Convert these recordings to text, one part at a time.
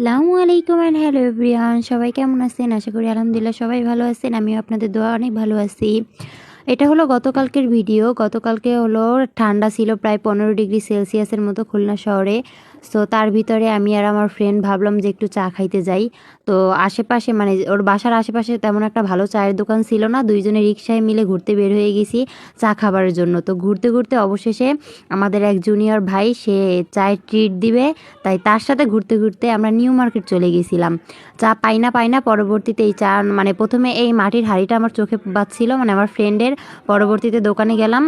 আসসালামু আলাইকুম and hello everyone সবাই কেমন আছেন? আশা করি আলহামদুলিল্লাহ সবাই ভালো আছেন। আমিও আপনাদের দোয়া অনেক ভালো আছি। এটা হলো গতকালকের ভিডিও গতকালকে হলো ঠান্ডা ছিল প্রায় পনেরো ডিগ্রি সেলসিয়াসের মতো খুলনা শহরে। সো তার ভিতরে আমি আর আমার ফ্রেন্ড ভাবলাম যে একটু চা খাইতে যাই। তো আশেপাশে মানে ওর বাসার আশেপাশে তেমন একটা ভালো চায়ের দোকান ছিল না, দুইজনে রিক্সায় মিলে ঘুরতে বের হয়ে গেছি চা খাবারের জন্য। তো ঘুরতে ঘুরতে অবশেষে আমাদের এক জুনিয়র ভাই, সে চায়ের ট্রিট দিবে। তাই তার সাথে ঘুরতে ঘুরতে আমরা নিউ মার্কেট চলে গেছিলাম। চা পাই না পাই না পরবর্তীতে এই চা মানে প্রথমে এই মাটির হাঁড়িটা আমার চোখে বাজছিল মানে আমার ফ্রেন্ডের পরবর্তীতে দোকানে গেলাম।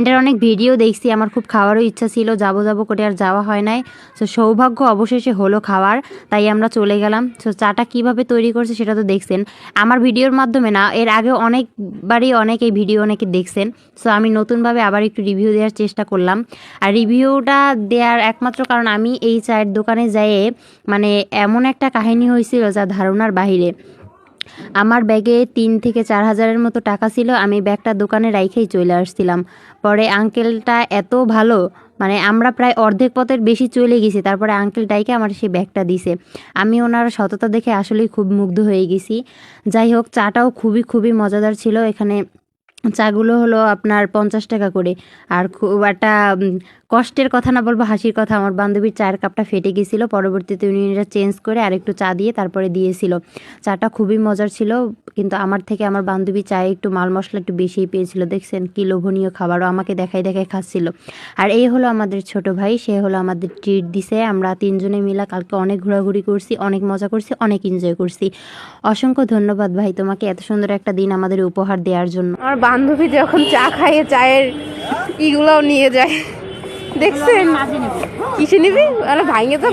এটার অনেক ভিডিও দেখছি, আমার খুব খাওয়ারও ইচ্ছা ছিল, যাব যাব করে আর যাওয়া হয় নাই। তো সৌভাগ্য অবশেষে হলো খাওয়ার, তাই আমরা চলে গেলাম। তো চাটা কীভাবে তৈরি করছে সেটা তো দেখছেন। আমার ভিডিওর মাধ্যমে না, এর আগে অনেকবারই অনেক এই ভিডিও অনেকে দেখছেন। সো আমি নতুনভাবে আবার একটু রিভিউ দেওয়ার চেষ্টা করলাম। আর রিভিউটা দেওয়ার একমাত্র কারণ আমি এই চায়ের দোকানে যেয়ে মানে এমন একটা কাহিনী হয়েছিল যা ধারণার বাহিরে। আমার ব্যাগে তিন থেকে চার হাজারের মতো টাকা ছিল, আমি ব্যাগটা দোকানে রাইখেই চলে আসছিলাম। পরে আঙ্কেলটা এত ভালো মানে আমরা প্রায় অর্ধেক পথের বেশি চলে গেছি, তারপরে আঙ্কেল ডাইকে আমার সেই ব্যাগটা দিছে। আমি ওনার সততা দেখে আসলেই খুব মুগ্ধ হয়ে গেছি। যাই হোক, চাটাও খুবই খুবই মজাদার ছিল, এখানে চাগুলো হলো আপনার পঞ্চাশ টাকা করে। আর খুব একটা কষ্টের কথা না বলব, হাসির কথা। আমার বান্ধবীর চায়ের কাপটা ফেটে গেছিল পরবর্তীতে উনি এটা চেঞ্জ করে আরেকটু চা দিয়ে তারপরে দিয়েছিল। চাটা খুবই মজার ছিল, কিন্তু আমার থেকে আমার বান্ধবী চায়ে একটু মাল মশলা একটু বেশিই পেয়েছিল। দেখছেন কি লোভনীয় খাবারও আমাকে দেখাই দেখাই খাচ্ছিল। আর এই হলো আমাদের ছোট ভাই, সে হলো আমাদের ট্রিট দিছে। আমরা তিনজনে মিলা কালকে অনেক ঘোরাঘুরি করছি, অনেক মজা করছি, অনেক এনজয় করছি। অসংখ্য ধন্যবাদ ভাই তোমাকে এত সুন্দর একটা দিন আমাদের উপহার দেওয়ার জন্য। বান্ধবী যখন চা খাইয়ে চায়ের ইগুলোও নিয়ে যায়। দেখছেন? কিসে নিবি? আরে ভাঙে তো।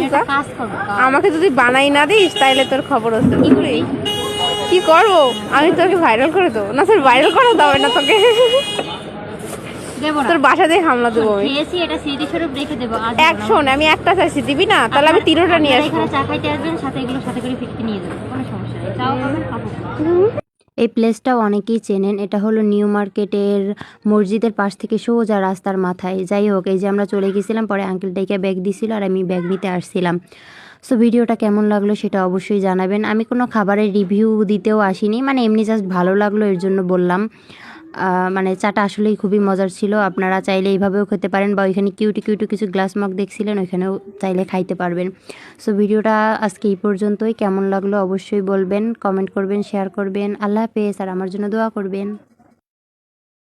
আমাকে যদি বানাই না দিস তাইলে তোর খবর আছে? কি করব? আমি তোকে ভাইরাল করে দেবো। না স্যার ভাইরাল করা দেবে না তোকে। তোর বাসা দিয়ে হামলা দেবো আমি। রেখে এক শোন আমি একটা চাইছি দিবি না? তাহলে আমি তিনোটা নিয়ে আসব। চা খাইতে আসবেন সাথে এগুলো সাথে করে ফিটকে নিয়ে যাবেন। কোনো সমস্যা নেই। চাও এই প্লেসটাও অনেকেই চেনেন। এটা হলো নিউ মার্কেটের মসজিদের পাশ থেকে সোজা রাস্তার মাথায়। যাই হোক, এই যে আমরা চলে গেছিলাম, পরে আঙ্কেলটাইকে ব্যাগ দিছিল আর আমি ব্যাগ নিতে আসছিলাম। সো ভিডিওটা কেমন লাগল সেটা অবশ্যই জানাবেন। আমি কোনো খাবারের রিভিউ দিতেও আসিনি মানে এমনি জাস্ট ভালো লাগল এর জন্য বললাম। মানে চাটা আসলেই খুবই মজার ছিল। আপনারা চাইলে এইভাবেও খেতে পারেন বা ওইখানে কিউটি কিউটি কিছু গ্লাস মগ দেখছিলেন, ওইখানেও চাইলে খাইতে পারবেন। সো ভিডিওটা আজকে এই পর্যন্তই। কেমন লাগল অবশ্যই বলবেন কমেন্ট করবেন শেয়ার করবেন। আল্লাহ হাফেজ, আর আমার জন্য দোয়া করবেন।